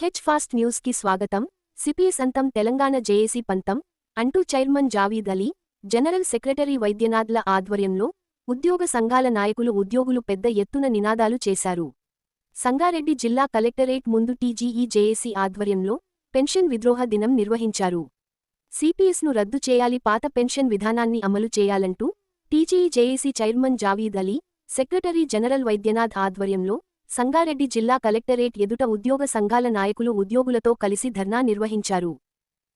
CH fast న్యూస్కి స్వాగతం. CPS అంతం తెలంగాణ జేఏసీ పంతం. అంటూ chairman Javeed Ali general secretary వైద్యనాథ్ల ఆధ్వర్యంలో ఉద్యోగ సంఘాల నాయకులు ఉద్యోగులు పెద్ద ఎత్తున నినాదాలు చేశారు. సంగారెడ్డి జిల్లా కలెక్టరేట్ ముందు టీజీఈ జేఏసీ ఆధ్వర్యంలో పెన్షన్ విద్రోహ దినం నిర్వహించారు. సిపిఎస్ను రద్దు చేయాలి పాత పెన్షన్ విధానాన్ని అమలు చేయాలంటూ TGE JAC chairman Javeed Ali secretary general Vaidyanath ఆధ్వర్యంలో సంగారెడ్డి జిల్లా కలెక్టరేట్ ఎదుట ఉద్యోగ సంఘాల నాయకులు ఉద్యోగులతో కలిసి ధర్నా నిర్వహించారు.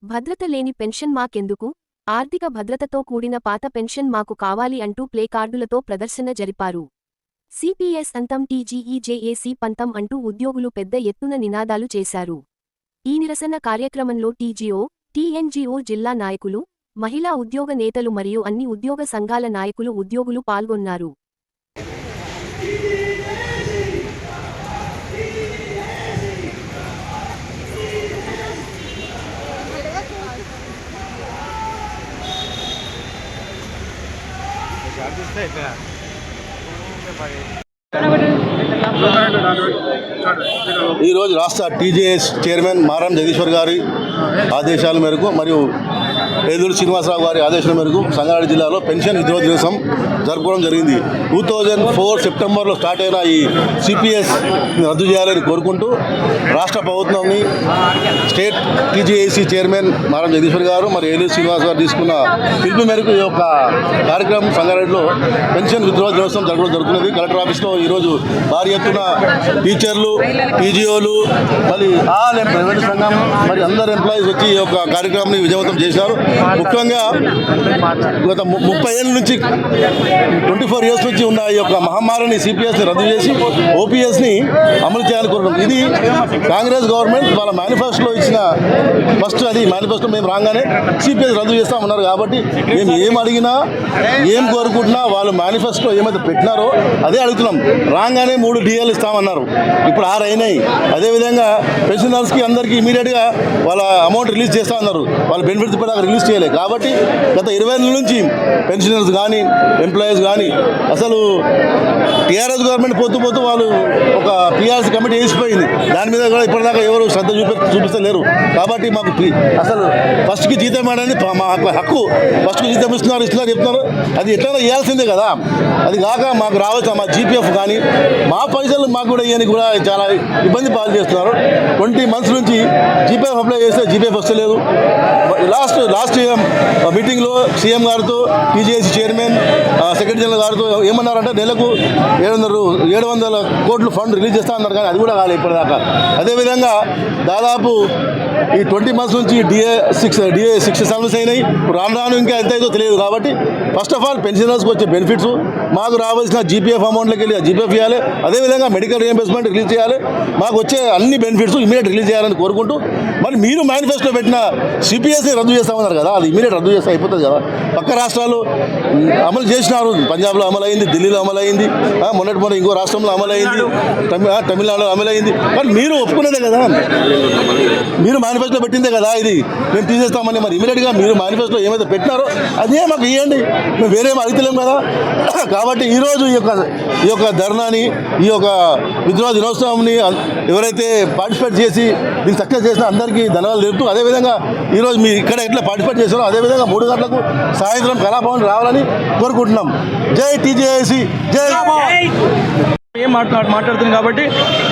భద్రత లేని పెన్షన్ మాకెందుకు? ఆర్థిక భద్రతతో కూడిన పాత పెన్షన్ మాకు కావాలి అంటూ ప్లేకార్డులతో ప్రదర్శన జరిపారు. సిపిఎస్ అంతం టీజీఈజేఏసీ పంతం అంటూ ఉద్యోగులు పెద్ద ఎత్తున నినాదాలు చేశారు. ఈ నిరసన కార్యక్రమంలో టీజీఓ టీఎన్జీఓ జిల్లా నాయకులు మహిళా ఉద్యోగ నేతలు మరియు అన్ని ఉద్యోగ సంఘాల నాయకులు ఉద్యోగులు పాల్గొన్నారు. ఈరోజు రాష్ట్ర టీజేఎస్ చైర్మన్ మారం జగదీశ్వర్ గారి ఆదేశాల మేరకు మరియు ఏదూరు శ్రీనివాసరావు గారి ఆదేశాల మేరకు సంగారెడ్డి జిల్లాలో పెన్షన్ విద్రోహ దివసం జరుపుకోవడం జరిగింది. టూ థౌజండ్ ఫోర్ సెప్టెంబర్లో స్టార్ట్ అయిన ఈ సిపిఎస్ రద్దు చేయాలని కోరుకుంటూ రాష్ట్ర ప్రభుత్వంని స్టేట్ టీజీఏసీ చైర్మన్ మారం జగదీశ్వర్ గారు మరి ఏలూరు శ్రీనివాస్ గారు తీసుకున్న పిలుపు మేరకు ఈ యొక్క కార్యక్రమం సంగారెడ్డిలో పెన్షన్ విద్రోహ దినోత్సవం జరగడం జరుగుతున్నది. కలెక్టర్ ఆఫీస్లో ఈరోజు భారీ ఎత్తున టీచర్లు పీజీఓలు మరి ఆల్ ప్రైవేట్ సంఘం మరి అందరు ఎంప్లాయీస్ వచ్చి ఈ యొక్క కార్యక్రమాన్ని విజయవంతం చేశారు. ముఖ్యంగా గత ముప్పై ఏళ్ళ నుంచి ట్వంటీ ఫోర్ ఇయర్స్ నుంచి ఉన్న ఈ యొక్క మహమ్మారిని సిపిఎస్ని రద్దు చేసి ఓపీఎస్ని అమలు చేయాలనుకుంటున్నాం ఇది కాంగ్రెస్ గవర్నమెంట్ వాళ్ళ మేనిఫెస్టోలో ఇచ్చిన ఫస్ట్ అది మేనిఫెస్టో మేము రాగానే సిపిఎస్ రద్దు చేస్తామన్నారు కాబట్టి మేము ఏం అడిగినా ఏం కోరుకుంటున్నా వాళ్ళు మేనిఫెస్టో ఏమైతే పెట్టినారో అదే అడుగుతున్నాం. రాగానే మూడు డిఎల్ ఇస్తామన్నారు. ఇప్పుడు ఆరు అయినాయి. అదేవిధంగా పెన్షనర్స్కి అందరికీ ఇమీడియట్గా వాళ్ళ అమౌంట్ రిలీజ్ చేస్తా అన్నారు వాళ్ళ బెనిఫిట్స్ కూడా రిలీజ్ చేయలేదు. కాబట్టి గత ఇరవై నెలల నుంచి పెన్షనర్స్ కానీ ఎంప్లాయీస్ కానీ అసలు టీఆర్ఎస్ గవర్నమెంట్ పోతూ పోతూ వాళ్ళు ఒక పిఆర్సీ కమిటీ వేసిపోయింది. దాని మీద కూడా ఇప్పటిదాకా ఎవరు శ్రద్ధ చూపి చూపిస్తలేరు. కాబట్టి మాకు అసలు ఫస్ట్కి జీతం ఇవ్వడానికి ప- మా హక్కు- ఫస్ట్కి జీతం ఇస్తున్నారు ఇస్తున్నారు చెప్తున్నారు. అది ఎట్లా ఇవ్వాల్సిందే కదా. అది కాక మాకు రావచ్చు మా జీపీఎఫ్ కానీ. మా పైసలు మాకు కూడా ఇవన్నీ కూడా చాలా ఇబ్బంది పాలు చేస్తున్నారు. ట్వంటీ మంత్స్ నుంచి జీపీఎఫ్ అప్లై చేస్తే జీపీఎఫ్ వస్తలేదు. లాస్ట్ లాస్ట్ మీటింగ్లో సీఎం గారితో టీజీఎస్సీ చైర్మన్ సెక్రటరీ జనరల్ గారితో ఏమన్నారంటే నెలకు ఏడు వందలు ఏడు వందల కోట్లు ఫండ్ రిలీజ్ చేస్తా అన్నారు కానీ అది కూడా కాలేదు ఇప్పటిదాకా. అదేవిధంగా దాదాపు ఈ ట్వంటీ మంత్స్ నుంచి DA six DA six service అయినాయి. ఇప్పుడు రాను రాను ఇంకా ఎంత అయిందో తెలియదు కాబట్టి ఫస్ట్ ఆఫ్ ఆల్ పెన్షనర్స్కి వచ్చే బెనిఫిట్స్ మాకు రావాల్సిన జీపీఎఫ్ అమౌంట్లోకి వెళ్ళి జీపీఎఫ్ ఇవ్వాలి. అదేవిధంగా మెడికల్ రియంబర్స్మెంట్ రిలీజ్ చేయాలి. మాకు వచ్చే అన్ని బెనిఫిట్స్ ఇమీడియట్ రిలీజ్ చేయాలని కోరుకుంటూ మరి మీరు మేనిఫెస్టో పెట్టిన సిపిఎస్ని రద్దు చేస్తామన్నారు కదా. అది ఇమీడియట్ రద్దు చేస్తే అయిపోతుంది కదా? పక్క రాష్ట్రాలు అమలు చేసినారు. పంజాబ్లో అమలు అయింది ఢిల్లీలో అమలు అయింది మొన్నటి మొన్న ఇంకో రాష్ట్రంలో అమలు అయింది తమిళనాడులో అమలు అయింది మరి మీరు ఒప్పుకున్నదే కదా? మీరు మేనిఫెస్టో పెట్టిందే కదా ఇది? మేము తీసేస్తామని మరి ఇమీడియట్గా మీరు మేనిఫెస్టో ఏమైతే పెట్టినారో అదే మాకు ఇవ్వండి మేము వేరేం అడుగుతలేం కదా? కాబట్టి ఈరోజు ఈ యొక్క ఈ యొక్క ధర్నాని ఈ యొక్క విద్రోహ దినోత్సవంని ఎవరైతే పార్టిసిపేట్ చేసి దీన్ని సక్సెస్ చేసిన అందరికీ ధన్యవాదాలు తెలుపుతూ అదేవిధంగా ఈరోజు మీరు ఇక్కడ ఎట్లా పార్టిసిపేట్ చేస్తారో అదేవిధంగా మూడు గంటలకు సాయంత్రం కళాభవన్ రావాలని కోరుకుంటున్నాం. జై టీజేఏసీ జై ఏం మాట్లాడు మాట్లాడుతుంది కాబట్టి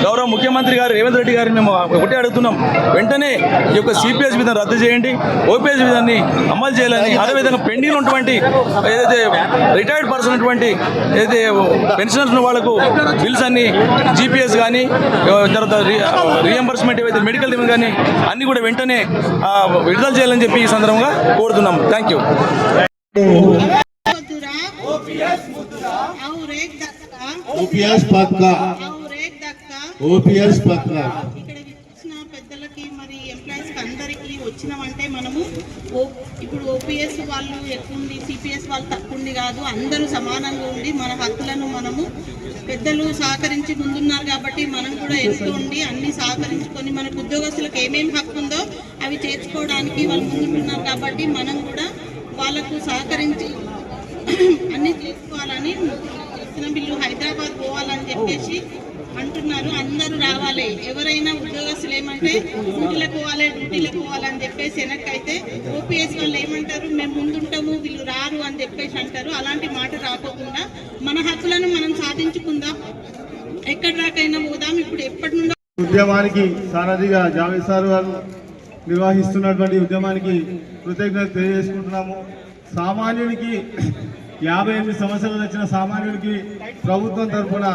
గౌరవ ముఖ్యమంత్రి గారు రేవంత్ రెడ్డి గారిని మేము ఒకటే అడుగుతున్నాం. వెంటనే ఈ యొక్క సిపిఎస్ విధానం రద్దు చేయండి ఓపీఎస్ విధాన్ని అమలు చేయాలని అదేవిధంగా పెండింగ్ ఉన్నటువంటి ఏదైతే రిటైర్డ్ పర్సన్ ఉన్నటువంటి ఏదైతే పెన్షనర్స్ ఉన్న వాళ్ళకు బిల్స్ అన్ని జీపీఎస్ కానీ తర్వాత రియంబర్స్మెంట్ ఏవైతే మెడికల్ రిమన్ కానీ అన్ని కూడా వెంటనే విడుదల చేయాలని చెప్పి ఈ సందర్భంగా కోరుతున్నాం. థ్యాంక్ యూ ఓపీఎస్ పక్క. ఓపీఎస్ పక్క. పెద్దలకి మరి ఎంప్లాయీస్ అందరికీ వచ్చినామంటే మనము ఇప్పుడు ఓపీఎస్ వాళ్ళు ఎక్కువండి సిపిఎస్ వాళ్ళు తక్కువండి కాదు అందరూ సమానంగా ఉండి మన హక్కులను మనము పెద్దలు సహకరించి ముందున్నారు కాబట్టి మనం కూడా ఎంతో ఉండి అన్ని సహకరించుకొని మనకు ఉద్యోగస్తులకు ఏమేమి హక్కు ఉందో అవి చేర్చుకోవడానికి వాళ్ళు ముందుంటున్నారు కాబట్టి మనం కూడా వాళ్ళకు సహకరించి అన్ని చేసుకోవాలని చేస్తున్నాం వీళ్ళు హైదరాబాద్ పోవాలని చెప్పేసి అంటున్నారు. అందరూ రావాలి. ఎవరైనా ఉద్యోగస్తులు ఏమంటే డ్యూటీలకు పోవాలి డ్యూటీలకు పోవాలని చెప్పేసి వెనక్కైతే ఓపీఎస్ వాళ్ళు ఏమంటారు? మేము ముందుంటాము వీళ్ళు రారు అని చెప్పేసి అంటారు. అలాంటి మాట రాకోకుండా మన హక్కులను మనం సాధించుకుందాం. ఎక్కడి దాకైనా పోదాం. ఇప్పుడు ఎప్పటి నుండో ఉద్యమానికి సారథిగా జావేద్ సార్ గారు నిర్వహిస్తున్నటువంటి ఉద్యమానికి కృతజ్ఞత తెలియజేసుకుంటున్నాము. సామాన్యుడికి యాభై ఎనిమిది సంవత్సరాలు వచ్చిన సామాన్యుడికి ప్రభుత్వం తరఫున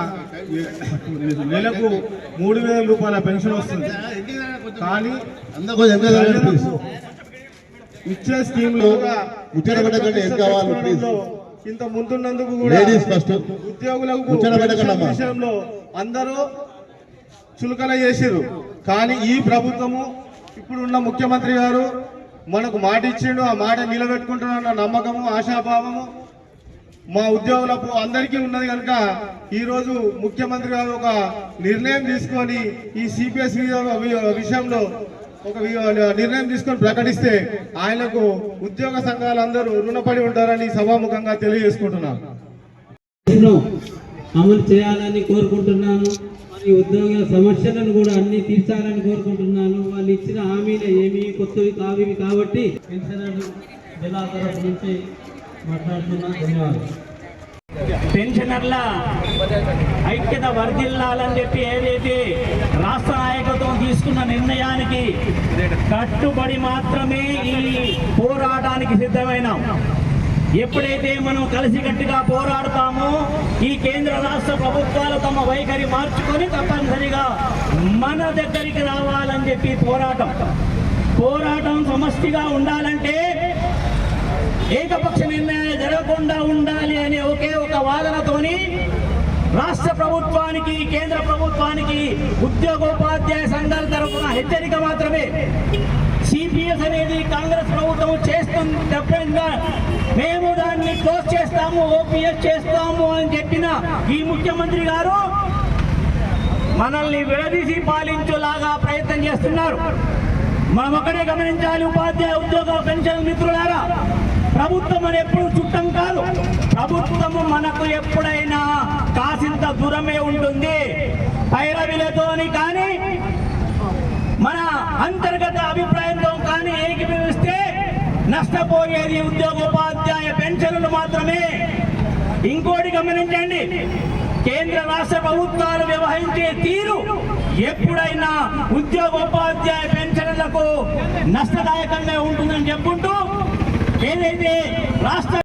నెలకు మూడు వేల రూపాయల పెన్షన్ వస్తుంది కానీ ఇచ్చే స్కీమ్లు. ఇంత ముందున్నందుకు కూడా ఉద్యోగులకు. విషయంలో అందరూ చులకన చేసిరు కానీ ఈ ప్రభుత్వము ఇప్పుడున్న ముఖ్యమంత్రి గారు మనకు మాట ఇచ్చిండు ఆ మాట నిలబెట్టుకుంటున్న నమ్మకము ఆశాభావము మా ఉద్యోగులకు అందరికీ ఉన్నది కనుక ఈరోజు ముఖ్యమంత్రి గారు ఒక నిర్ణయం తీసుకొని ఈ సిపిఎస్ విషయంలో ఒక నిర్ణయం తీసుకొని ప్రకటిస్తే ఆయనకు ఉద్యోగ సంఘాలందరూ రుణపడి ఉంటారని సభాముఖంగా తెలియజేసుకుంటున్నాను అమలు చేయాలని కోరుకుంటున్నాను. మరి ఉద్యోగ సమస్యలను కూడా అన్ని తీర్చాలని కోరుకుంటున్నాను. వాళ్ళు ఇచ్చిన హామీలు ఏమి కొత్తవి కావివి కాబట్టి పెన్షనర్లు జిల్లా తరఫు నుంచి మాట్లాడుతున్నా ధన్యవాదాలు. పెన్షనర్ల ఐక్యత వర్ధిల్లాలని చెప్పి ఏదైతే రాష్ట్ర నాయకత్వం తీసుకున్న నిర్ణయానికి కట్టుబడి మాత్రమే ఈ పోరాటానికి సిద్ధమైనాం. ఎప్పుడైతే మనం కలిసికట్టుగా పోరాడతామో ఈ కేంద్ర రాష్ట్ర ప్రభుత్వాలు తమ వైఖరి మార్చుకొని తప్పనిసరిగా మన దగ్గరికి రావాలని చెప్పి పోరాటం. పోరాటం సమష్టిగా ఉండాలంటే ఏకపక్ష నిర్ణయాలు జరగకుండా ఉండాలి అనే ఒకే ఒక వాదనతోని రాష్ట్ర ప్రభుత్వానికి కేంద్ర ప్రభుత్వానికి ఉద్యోగోపాధ్యాయ సంఘాల తరఫున హెచ్చరిక మాత్రమే. సిపిఎస్ అనేది కాంగ్రెస్ ప్రభుత్వం చేస్తుంది డెఫినెట్గా మేము దాన్ని క్లోజ్ చేస్తాము ఓపీఎస్ చేస్తాము అని చెప్పిన ఈ ముఖ్యమంత్రి గారు మనల్ని విడదీసి పాలించేలాగా ప్రయత్నం చేస్తున్నారు. మనం ఒకటే గమనించాలి ఉపాధ్యాయ ఉద్యోగ పెన్షన్ మిత్రులారా. ప్రభుత్వం అని ఎప్పుడు చుట్టం కాదు. ప్రభుత్వము మనకు ఎప్పుడైనా కాసింత దూరమే ఉంటుంది. ఐరవిలతోని కానీ మన అంతర్గత అభిప్రాయంతో కానీ ఏకీభవిస్తే నష్టపోయేది ఉద్యోగోపాధ్యాయ పెన్షన్లు మాత్రమే. ఇంకోటి గమనించండి కేంద్ర రాష్ట్ర ప్రభుత్వాలు వ్యవహరించే తీరు ఎప్పుడైనా ఉద్యోగోపాధ్యాయ పెన్షన్లకు నష్టదాయకంగా ఉంటుందని చెప్పుకుంటూ ఏదైతే రాష్ట్ర